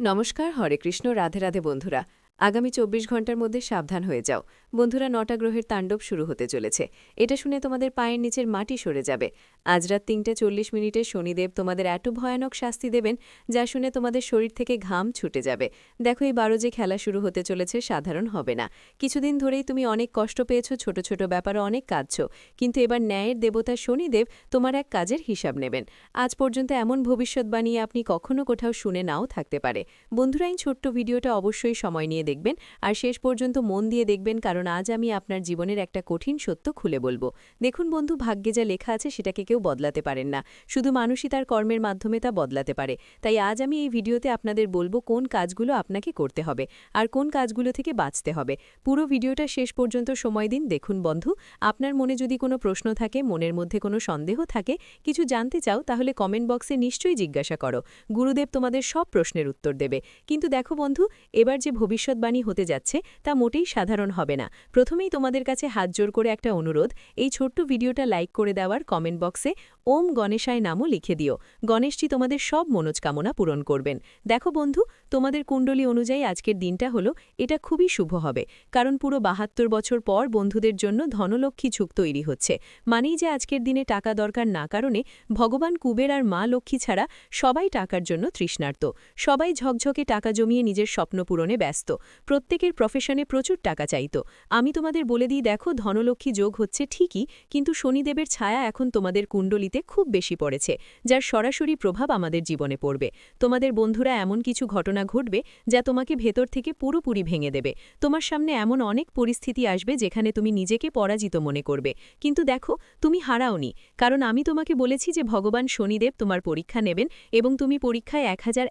নমস্কার, হরে কৃষ্ণ, রাধে রাধে বন্ধুরা। আগামী চব্বিশ ঘণ্টার মধ্যে সাবধান হয়ে যাও। বন্ধুরা, নটা গ্রহের তাণ্ডব শুরু হতে চলেছে। এটা শুনে তোমাদের পায়ের নিচের মাটি সরে যাবে। আজ রাত তিনটে চল্লিশ মিনিটে শনিদেব তোমাদের এত ভয়ানক শাস্তি দেবেন, যা শুনে তোমাদের শরীর থেকে ঘাম ছুটে যাবে। দেখো, এই বারো যে খেলা শুরু হতে চলেছে, সাধারণ হবে না। কিছুদিন ধরেই তুমি অনেক কষ্ট পেয়েছ, ছোট ছোট ব্যাপারে অনেক কাঁদছ। কিন্তু এবার ন্যায়ের দেবতা শনিদেব তোমার এক কাজের হিসাব নেবেন। আজ পর্যন্ত এমন ভবিষ্যৎবাণী আপনি কখনো কোথাও শুনে নাও থাকতে পারে। বন্ধুরা, এই ছোট্ট ভিডিওটা অবশ্যই সময় নিয়ে দেখবেন, আর শেষ পর্যন্ত মন দিয়ে দেখবেন, কারণ আজ আমি আপনার জীবনের একটা কঠিন সত্য খুলে বলব। দেখুন বন্ধু, ভাগ্যে যা লেখা আছে, সেটাকে কেউ বদলাতে পারেন না। শুধু মানুষই তার কর্মের মাধ্যমে তা বদলাতে পারে। তাই আজ আমি এই ভিডিওতে আপনাদের বলব কোন কাজগুলো আপনাকে করতে হবে আর কোন কাজগুলো থেকে বাঁচতে হবে। পুরো ভিডিওটা শেষ পর্যন্ত সময় দিন। দেখুন বন্ধু, আপনার মনে যদি কোনো প্রশ্ন থাকে, মনের মধ্যে কোনো সন্দেহ থাকে, কিছু জানতে চাও, তাহলে কমেন্ট বক্সে নিশ্চয়ই জিজ্ঞাসা করো। গুরুদেব তোমাদের সব প্রশ্নের উত্তর দেবে। কিন্তু দেখো বন্ধু, এবার যে ভবিষ্যৎবাণী হতে যাচ্ছে, তা মোটেই সাধারণ হবে না। প্রথমেই তোমাদের কাছে হাত জোর করে একটা অনুরোধ, এই ছোট্ট ভিডিওটা লাইক করে দেওয়ার কমেন্ট বক্সে ওম গণেশায় নামও লিখে দিও। গণেশজি তোমাদের সব মনোজকামনা পূরণ করবেন। দেখো বন্ধু, তোমাদের কুণ্ডলী অনুযায়ী আজকের দিনটা হলো, এটা খুবই শুভ হবে, কারণ পুরো বাহাত্তর বছর পর বন্ধুদের জন্য ধনলক্ষ্মী ঝুঁক তৈরি হচ্ছে। মানেই যে আজকের দিনে টাকা দরকার না কারণে ভগবান কুবের আর মা লক্ষ্মী ছাড়া সবাই টাকার জন্য তৃষ্ণার্ত। সবাই ঝকঝকে টাকা জমিয়ে নিজের স্বপ্ন পূরণে ব্যস্ত। প্রত্যেকের প্রফেশনে প্রচুর টাকা চাইত। আমি তোমাদের বলে দিই, দেখো ধনলক্ষ্মী যোগ হচ্ছে ঠিকই, কিন্তু শনিদেবের ছায়া এখন তোমাদের কুণ্ডলিতে খুব বেশি পড়েছে, যার সরাসরি প্রভাব আমাদের জীবনে পড়বে। তোমাদের বন্ধুরা এমন কিছু ঘটনা ঘটবে যা তোমাকে ভেতর থেকে পুরোপুরি ভেঙে দেবে। তোমার সামনে এমন অনেক পরিস্থিতি আসবে যেখানে তুমি নিজেকে পরাজিত মনে করবে। কিন্তু দেখো, তুমি হারাওনি, কারণ আমি তোমাকে বলেছি যে ভগবান শনিদেব তোমার পরীক্ষা নেবেন এবং তুমি পরীক্ষায় এক হাজার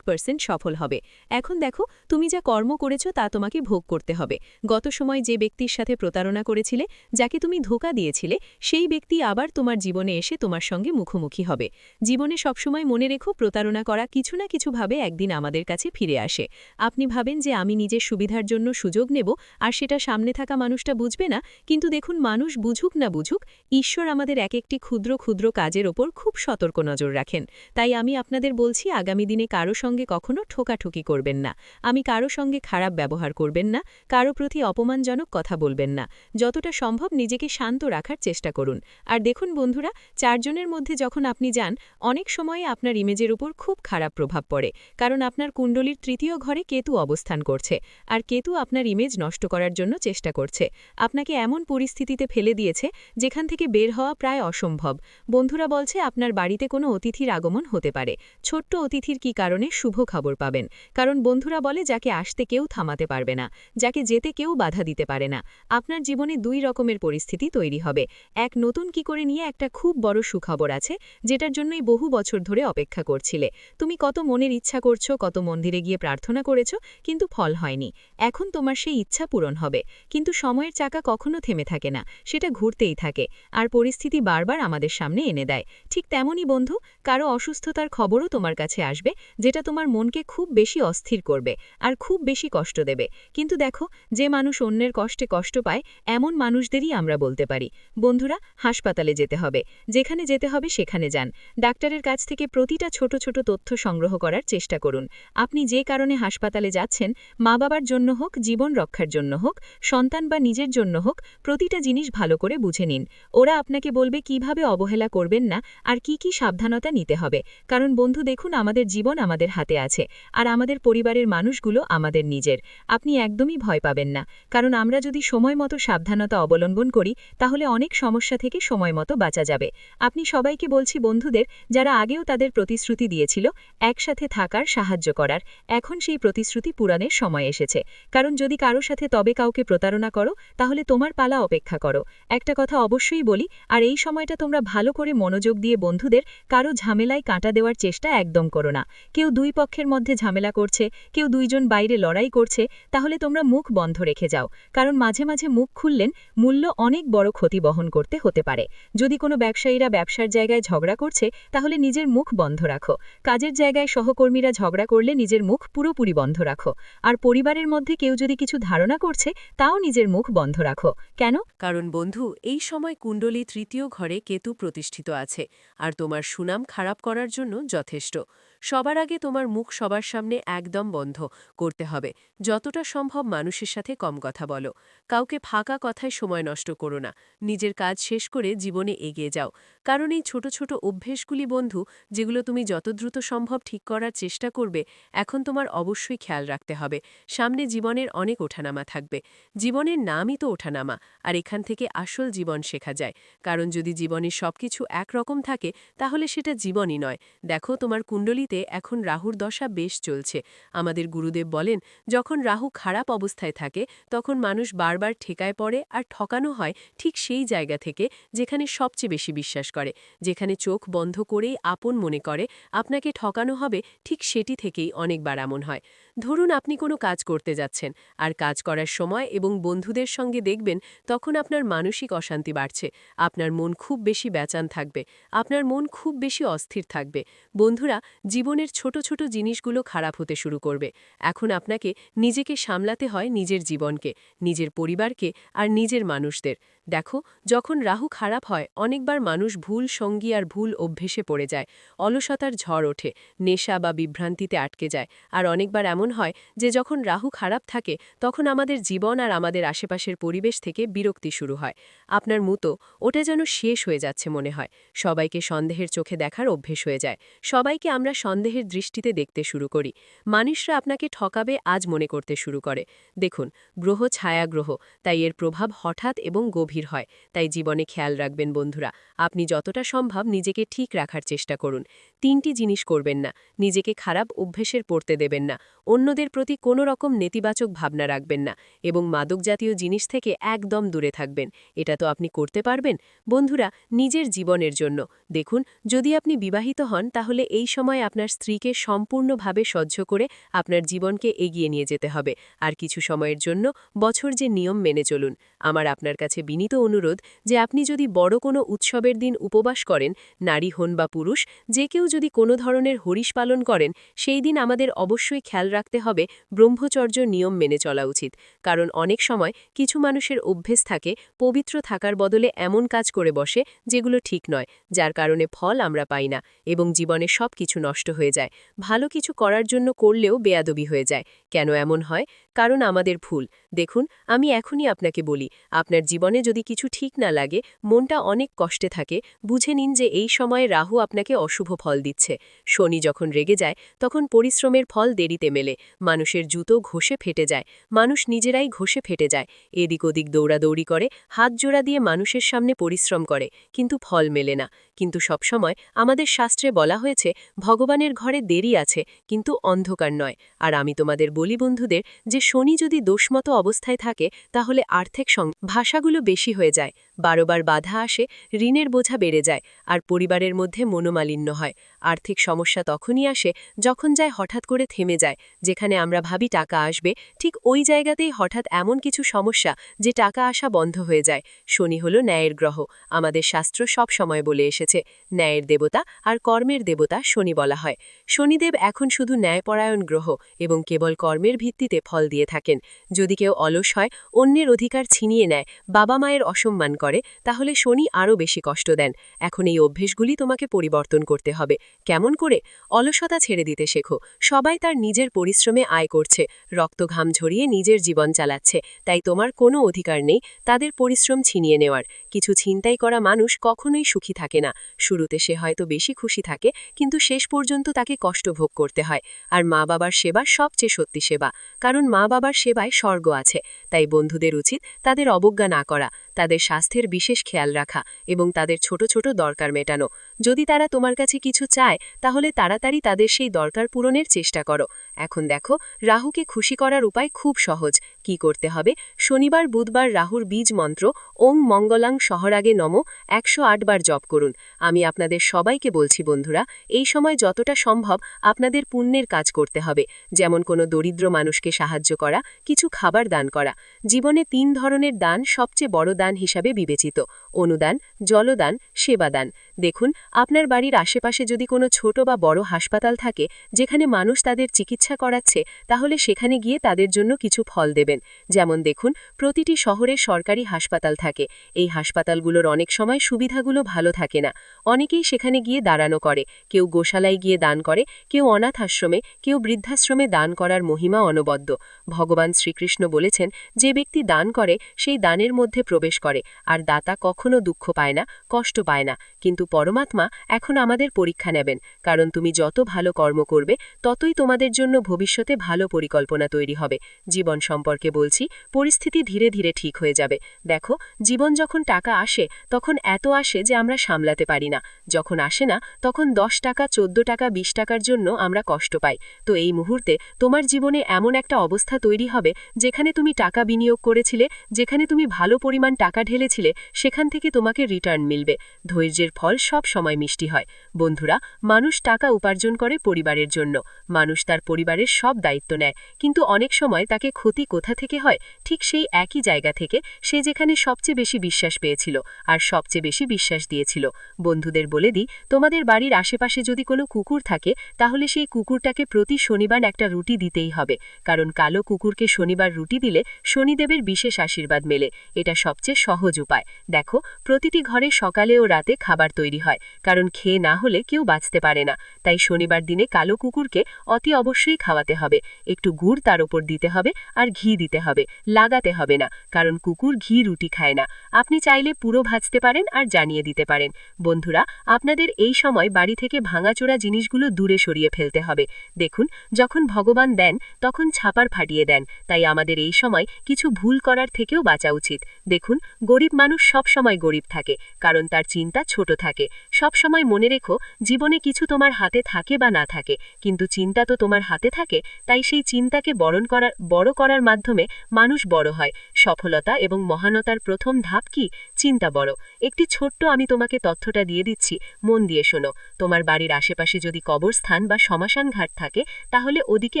সফল হবে। এখন দেখো, তুমি যা কর্ম করেছ তা তোমাকে ভোগ করতে হবে। গত সময় যে ব্যক্তির সাথে প্রতারণা করেছিলে, যাকে তুমি ধোকা দিয়েছিলে, সেই ব্যক্তি আবার তোমার জীবনে এসে তোমার সঙ্গে মুখোমুখি হবে। জীবনে সবসময় মনে রেখো, প্রতারণা করা কিছু না কিছুভাবে একদিন আমাদের কাছে ফিরে আসে। আপনি ভাবেন যে আমি নিজের সুবিধার জন্য সুযোগ নেব, আর সেটা সামনে থাকা মানুষটা বুঝবে না, কিন্তু দেখুন মানুষ বুঝুক না বুঝুক, ঈশ্বর আমাদের এক একটি ক্ষুদ্র ক্ষুদ্র কাজের ওপর খুব সতর্ক নজর রাখেন। তাই আমি আপনাদের বলছি, আগামী দিনে কারও সঙ্গে কখনো ঠোকাঠুকি করবেন না। আমি কারও সঙ্গে খারাপ ব্যবহার করবেন না, কারও প্রতি অপমানজনক কথা বলবেন না। যতটা সম্ভব নিজেকে শান্ত রাখার চেষ্টা করুন। আর দেখুন বন্ধুরা চারজনের মধ্যে যখন আপনি যান, অনেক সময়ে আপনার ইমেজের উপর খুব খারাপ প্রভাব পড়ে, কারণ আপনার কুণ্ডলীর তৃতীয় ঘরে কেতু অবস্থান করছে, আর কেতু আপনার ইমেজ নষ্ট করার জন্য চেষ্টা করছে। আপনাকে এমন পরিস্থিতিতে ফেলে দিয়েছে, যেখান থেকে বের হওয়া প্রায় অসম্ভব। বন্ধুরা বলছে, আপনার বাড়িতে কোনো অতিথির আগমন হতে পারে। ছোট্ট অতিথির কি কারণে শুভ খবর পাবেন? কারণ বন্ধুরা বলে, যাকে আসতে কেউ থামাতে পারবে না, যাকে যেতে কেউ বাধা দিতে পারে না। আপনার জীবনে দুই রকমের পরিস্থিতি তৈরি হবে। এক নতুন কি করে নিয়ে, একটা খুব বড় সুখবর আছে, যেটার জন্যই বহু বছর ধরে অপেক্ষা করছিলে। তুমি কত মনের ইচ্ছা করছ, কত মন্দিরে গিয়ে প্রার্থনা করেছ, কিন্তু ফল হয়নি। এখন তোমার সেই ইচ্ছা পূরণ হবে। কিন্তু সময়ের চাকা কখনো থেমে থাকে না, সেটা ঘুরতেই থাকে, আর পরিস্থিতি বারবার আমাদের সামনে এনে দেয়। ঠিক তেমনই বন্ধু, কারও অসুস্থতার খবরও তোমার কাছে আসবে, যেটা তোমার মনকে খুব বেশি অস্থির করবে, আর খুব বেশি কষ্ট দেবে। কিন্তু দেখো, যে মানুষ অন্যের কষ্টে কষ্ট পায়, এমন মানুষদেরই আমরা বলতে পারি। বন্ধুরা, হাসপাতালে যেতে হবে। যেখানে যেতে হবে সেখানে যান। ডাক্তারের কাছ থেকে প্রতিটা ছোট ছোট তথ্য সংগ্রহ করার চেষ্টা করুন। আপনি যে কারণে হাসপাতালে যাচ্ছেন, মা বাবার জন্য হোক, জীবন রক্ষার জন্য হোক, সন্তান বা নিজের জন্য হোক, প্রতিটা জিনিস ভালো করে বুঝে নিন। ওরা আপনাকে বলবে কীভাবে অবহেলা করবেন না আর কি কি সাবধানতা নিতে হবে। কারণ বন্ধু, দেখুন, আমাদের জীবন আমাদের হাতে আছে আর আমাদের পরিবারের মানুষগুলো আমাদের নিজের। আপনি একদমই ভয় পাবেন না। কারণ আমরা যদি সময় মতো সাবধানতা অবলম্বন করি, তাহলে অনেক সমস্যা থেকে সময় মতো বাঁচা যাবে। আপনি সবাইকে বলছি বন্ধুদের, যারা আগেও তাদের প্রতিশ্রুতি দিয়েছিল, একসাথে থাকার সাহায্য করার। এখন সেই প্রতিশ্রুতি পুরাণের সময় এসেছে। কারণ যদি কারও সাথে তবে কাউকে প্রতারণা করো, তাহলে তোমার পালা অপেক্ষা করো। একটা কথা অবশ্যই বলি, আর এই সময়টা তোমরা ভালো করে মনোযোগ দিয়ে বন্ধুদের কারও ঝামেলায় কাঁটা দেওয়ার চেষ্টা একদম করো না। কেউ দুই পক্ষের মধ্যে ঝামেলা করছে, কেউ দুইজন বাইরে লড়াই করছে, তাহলে তোমরা মুখ বন্ধ রেখে যাও। কারণ মাঝে মাঝে মুখ খুললেন মূল্য অনেক বড় ক্ষতি বহন করতে হতে পারে। যদি কোনো ব্যবসায়ী ব্যবসায়ীরা ব্যবসার জায়গায় ঝগড়া করছে, তাহলে নিজের মুখ বন্ধ রাখো। কাজের জায়গায় সহকর্মীরা ঝগড়া করলে নিজের মুখ পুরোপুরি বন্ধ রাখো। আর পরিবারের মধ্যে কেউ যদি কিছু ধারণা করছে, তাও নিজের মুখ বন্ধ রাখো। কেন? কারণ বন্ধু, এই সময় কুণ্ডলী তৃতীয় ঘরে কেতু প্রতিষ্ঠিত আছে, আর তোমার সুনাম খারাপ করার জন্য যথেষ্ট। সবার আগে তোমার মুখ সবার সামনে একদম বন্ধ করতে হবে। যতটা সম্ভব মানুষের সাথে কম কথা বলো। কাউকে ফাঁকা কথায় সময় নষ্ট করো না। নিজের কাজ শেষ করে জীবনে এগিয়ে যাও। কারণ এই ছোট ছোট অভ্যেসগুলি, বন্ধু, যেগুলো তুমি যত দ্রুত সম্ভব ঠিক করার চেষ্টা করবে, এখন তোমার অবশ্যই খেয়াল রাখতে হবে। সামনে জীবনের অনেক ওঠানামা থাকবে। জীবনের নামই তো ওঠানামা, আর এখান থেকে আসল জীবন শেখা যায়। কারণ যদি জীবনের সবকিছু একরকম থাকে, তাহলে সেটা জীবনই নয়। দেখো, তোমার কুণ্ডলিতে এখন রাহুর দশা বেশ চলছে। আমাদের গুরুদেব বলেন, যখন রাহু খারাপ অবস্থায় থাকে, তখন মানুষ বারবার ঠেকায় পড়ে আর ঠকানো হয় ঠিক সেই জায়গা থেকে, যেখানে সবচেয়ে বেশি বিশ্বাস করে, যেখানে চোখ বন্ধ করেই আপন মনে করে, আপনাকে ঠকানো হবে ঠিক সেটি থেকেই অনেকবার এমন হয়। ধরুন আপনি কোনো কাজ করতে যাচ্ছেন, আর কাজ করার সময় এবং বন্ধুদের সঙ্গে দেখবেন তখন আপনার মানসিক অশান্তি বাড়ছে, আপনার মন খুব বেশি বেচান থাকবে, আপনার মন খুব বেশি অস্থির থাকবে, বন্ধুরা জীবনের ছোট ছোট জিনিসগুলো খারাপ হতে শুরু করবে। এখন আপনাকে নিজেকে সামলাতে হয় নিজের জীবনকে, নিজের পরিবারকে আর নিজের মানুষদের। দেখো, যখন রাহু খারাপ হয়, অনেকবার মানুষ ভুল সঙ্গী আর ভুল অভ্যেসে পড়ে যায়। অলসতার ঝড় ওঠে, নেশা বা বিভ্রান্তিতে আটকে যায়। আর অনেকবার এমন হয় যে, যখন রাহু খারাপ থাকে, তখন আমাদের জীবন আর আমাদের আশেপাশের পরিবেশ থেকে বিরক্তি শুরু হয়। আপনার মতো ওটা যেন শেষ হয়ে যাচ্ছে মনে হয়। সবাইকে সন্দেহের চোখে দেখার অভ্যেস হয়ে যায়। সবাইকে আমরা সন্দেহের দৃষ্টিতে দেখতে শুরু করি। মানুষরা আপনাকে ঠকাবে আজ মনে করতে শুরু করে। দেখুন, গ্রহ ছায়া গ্রহ, তাই এর প্রভাব হঠাৎ এবং গভীর। হয়। তাই জীবনে খেয়াল রাখবেন বন্ধুরা, আপনি যতটা সম্ভব নিজেকে ঠিক রাখার চেষ্টা করুন। তিনটি জিনিস করবেন না, নিজেকে খারাপ অভ্যেসের পড়তে দেবেন না, অন্যদের প্রতি কোনো রকম নেতিবাচক ভাবনা রাখবেন না এবং মাদক জাতীয় জিনিস থেকে একদম দূরে থাকবেন। এটা তো আপনি করতে পারবেন। বন্ধুরা, নিজের জীবনের জন্য। দেখুন, যদি আপনি বিবাহিত হন, তাহলে এই সময় আপনার স্ত্রীকে সম্পূর্ণভাবে সহ্য করে আপনার জীবনকে এগিয়ে নিয়ে যেতে হবে। আর কিছু সময়ের জন্য বছর যে নিয়ম মেনে চলুন। আমার আপনার কাছে বিনীত অনুরোধ যে আপনি যদি বড় কোনো উৎসবের দিন উপবাস করেন, নারী হন বা পুরুষ, যে কেউ যদি কোনো ধরনের হরিশ পালন করেন, সেই দিন আমাদের অবশ্যই খেয়াল রাখতে হবে ব্রহ্মচর্য নিয়ম মেনে চলা উচিত। কারণ অনেক সময় কিছু মানুষের অভ্যেস থাকে, পবিত্র থাকার বদলে এমন কাজ করে বসে যেগুলো ঠিক নয়, যার কারণে ফল আমরা পাই না এবং জীবনে সব কিছু নষ্ট হয়ে যায়। ভালো কিছু করার জন্য করলেও বেয়াদবি হয়ে যায়। কেন এমন হয়? কারণ আমাদের ভুল। দেখুন, আমি এখনই আপনাকে বলি, আপনার জীবনে যদি কিছু ঠিক না লাগে, মনটা অনেক কষ্টে থাকে, বুঝে নিন যে এই সময়ে রাহু আপনাকে অশুভ ফল দিচ্ছে। শনি যখন রেগে যায়, তখন পরিশ্রমের ফল দেরিতে মেলে, মানুষের জুতো ঘষে ফেটে যায়, মানুষ নিজেরাই ঘষে ফেটে যায়, এদিক ওদিক দৌড়াদৌড়ি করে, হাত জোড়া দিয়ে মানুষের সামনে পরিশ্রম করে, কিন্তু ফল মেলে না। কিন্তু সবসময় আমাদের শাস্ত্রে বলা হয়েছে, ভগবানের ঘরে দেরি আছে, কিন্তু অন্ধকার নয়। আর আমি তোমাদের বলি বন্ধুদের যে শনি যদি দোষমতো অবস্থায় থাকে তাহলে আর্থিক সং ভাষাগুলো বেশি হয়ে যায়। বারোবার বাধা আসে, ঋণের বোঝা বেড়ে যায় আর পরিবারের মধ্যে মনোমালিন্য হয়। আর্থিক সমস্যা তখনই আসে যখন যায় হঠাৎ করে থেমে যায়, যেখানে আমরা ভাবি টাকা আসবে, ঠিক ওই জায়গাতেই হঠাৎ এমন কিছু সমস্যা যে টাকা আসা বন্ধ হয়ে যায়। শনি হল ন্যায়ের গ্রহ, আমাদের শাস্ত্র সব সময় বলে এসেছে, ন্যায়ের দেবতা আর কর্মের দেবতা শনি বলা হয়। শনিদেব এখন শুধু ন্যায়পরায়ণ গ্রহ এবং কেবল কর্মের ভিত্তিতে ফল দিয়ে থাকেন। যদি কেউ অলস হয়, অন্যের অধিকার ছিনিয়ে নেয়, বাবা মায়ের অসম্মান করে। তাহলে শনি আরও বেশি কষ্ট দেন। এখন এই অভ্যেসগুলি তোমাকে পরিবর্তন করতে হবে। কেমন করে? অলসতা ছেড়ে দিতে শেখো। সবাই তার নিজের পরিশ্রমে আয় করছে। রক্তঘাম ঝরিয়ে নিজের জীবন চালাচ্ছে। তাই তোমার কোনো অধিকার নেই তাদের পরিশ্রম ছিনিয়ে নেওয়ার। কিছু ছিনতাই করা মানুষ কখনোই সুখী থাকে না। শুরুতে সে হয়তো বেশি খুশি থাকে, কিন্তু শেষ পর্যন্ত তাকে কষ্ট ভোগ করতে হয়। আর মা বাবার সেবা সবচেয়ে সত্যি সেবা। কারণ মা বাবার সেবায় স্বর্গ আছে। তাই বন্ধুদের উচিত তাদের অবজ্ঞা না করা। তাদের স্বাস্থ্যের বিশেষ খেয়াল রাখা এবং তাদের ছোট ছোট দরকার মেটানো। যদি তারা তোমার কাছে কিছু চায়, তাহলে তাড়াতাড়ি তাদের সেই দরকার পূরণের চেষ্টা করো। এখন দেখো, রাহুকে খুশি করার উপায় খুব সহজ। কি করতে হবে? শনিবার, বুধবার রাহুর বীজ মন্ত্র, ওং মঙ্গলাং শহরাগে নম, একশো আট বার জপ করুন। আমি আপনাদের সবাইকে বলছি বন্ধুরা, এই সময় যতটা সম্ভব আপনাদের পুণ্যের কাজ করতে হবে। যেমন কোনো দরিদ্র মানুষকে সাহায্য করা, কিছু খাবার দান করা। জীবনে তিন ধরনের দান সবচেয়ে বড় দান হিসাবে বিবেচিত। অনুদান, জলদান, সেবাদান। দেখুন আপনার বাড়ির আশেপাশে যদি কোনো ছোট বা বড় হাসপাতাল থাকে, যেখানে মানুষ তাদের চিকিৎসা করাচ্ছে, তাহলে সেখানে গিয়ে তাদের জন্য কিছু ফল দেবেন। যেমন দেখুন, প্রতিটি শহরে সরকারি হাসপাতাল থাকে। এই হাসপাতালগুলোর অনেক সময় সুবিধাগুলো ভালো থাকে না। অনেকেই সেখানে গিয়ে দাঁড়ানো করে। কেউ গোশালায় গিয়ে দান করে, কেউ অনাথ আশ্রমে, কেউ বৃদ্ধাশ্রমে দান করার মহিমা অনবদ্য। ভগবান শ্রীকৃষ্ণ বলেছেন, যে ব্যক্তি দান করে, সেই দানের মধ্যে প্রবেশ করে। আর দাতা কখনো দুঃখ পায় না, কষ্ট পায় না। কিন্তু পরমাত্মা এখন আমাদের পরীক্ষা নেবেন, কারণ তুমি যত ভালো কর্ম করবে, ততই তোমাদের জন্য ভবিষ্যতে ভালো পরিকল্পনা তৈরি হবে। জীবন সম্পর্কে বলছি, পরিস্থিতি ধীরে ধীরে ঠিক হয়ে যাবে। দেখো, জীবন যখন টাকা আসে, তখন এত আসে যে আমরা সামলাতে পারি না। যখন আসে না, তখন দশ টাকা, চোদ্দ টাকা, বিশ টাকার জন্য আমরা কষ্ট পাই। তো এই মুহূর্তে তোমার জীবনে এমন একটা অবস্থা তৈরি হবে, যেখানে তুমি টাকা বিনিয়োগ করেছিলে, যেখানে তুমি ভালো পরিমাণ টাকা ঢেলেছিলে, সেখান থেকে তোমাকে রিটার্ন মিলবে। ধৈর্যের ফল সব সময় মিষ্টি হয়। বন্ধুরা, মানুষ টাকা উপার্জন করে পরিবারের জন্য। মানুষ তার পরিবারের সব দায়িত্ব নেয়। কিন্তু অনেক সময় তাকে ক্ষতি কোথা থেকে হয়? ঠিক সেই একই জায়গা থেকে সে যেখানে সবচেয়ে বেশি বিশ্বাস পেয়েছিল আর সবচেয়ে বেশি বিশ্বাস দিয়েছিল। বন্ধুদের বলে দিই, তোমাদের বাড়ির আশেপাশে যদি কোনো কুকুর থাকে, তাহলে সেই কুকুরটাকে প্রতি শনিবার একটা রুটি দিতেই হবে। কারণ কালো কুকুরকে শনিবার রুটি দিলে শনিদেবের বিশেষ আশীর্বাদ মেলে। এটা সবচেয়ে সহজ উপায়। দেখো, প্রতিটি ঘরে সকালে ও রাতে খাবার তৈরি হয়। কারণ খেয়ে না হলে কেউ বাঁচতে পারে না। তাই শনিবার দিনে কালো কুকুরকে অতি অবশ্যই খাওয়াতে হবে। একটু গুড় তার ওপর দিতে হবে আর ঘি দিতে হবে। লাগাতে হবে না, কারণ কুকুর ঘি রুটি খায় না। আপনি চাইলে পুরো ভাজতে পারেন আর জানিয়ে দিতে পারেন। বন্ধুরা, আপনাদের এই সময় বাড়ি থেকে ভাঙাচোরা জিনিসগুলো দূরে সরিয়ে ফেলতে হবে। দেখুন, যখন ভগবান দেন, তখন ছাপার ফাটিয়ে দেন। তাই আমাদের এই সময় কিছু ভুল করার থেকেও বাঁচা উচিত। দেখুন, গরিব মানুষ সব সময় গরিব থাকে, কারণ তার চিন্তা ছোট থাকে। সব সময় মনে রেখো, জীবনে কিছু তোমার হাতে থাকে বা না থাকে। কিন্তু চিন্তা তো তোমার হাতে থাকে, তাই সেই চিন্তাকে বরণ করার, বড় করার মাধ্যমে মানুষ বড় হয়। সফলতা এবং মহানতার প্রথম ধাপ কি? চিন্তা বড়। একটি ছোট্ট আমি তোমাকে তথ্যটা দিয়ে দিচ্ছি, মন দিয়ে শোনো। তোমার বাড়ির আশেপাশে যদি কবরস্থান বা শ্মশান ঘাট থাকে, তাহলে ওদিকে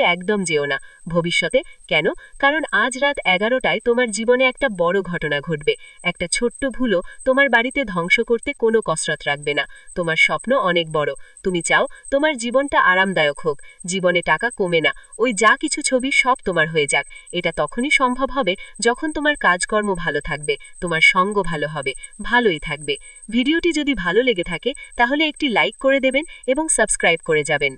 একদম যেও না। ভবিষ্যতে? কেন? কারণ আজ রাত এগারোটায় তোমার জীবনে একটা বড় ঘটনা ঘটবে। একটা ছোট্ট ভুলও তোমার বাড়িতে ধ্বংস করতে কোনো কসরত রাখবে না। তোমার স্বপ্ন অনেক বড়। তুমি চাও তোমার জীবনটা আরামদায়ক হোক। জীবনে টাকা কমে না। ওই যা কিছু ছবি সব তোমার হয়ে যাক। এটা তখনই সম্ভব হবে যখন তোমার কাজকর্ম ভালো থাকবে, তোমার সঙ্গ ভালো হবে, ভালোই থাকবে। ভিডিওটি যদি ভালো লেগে থাকে, তাহলে একটি লাইক করে দেবেন এবং সাবস্ক্রাইব করে যাবেন।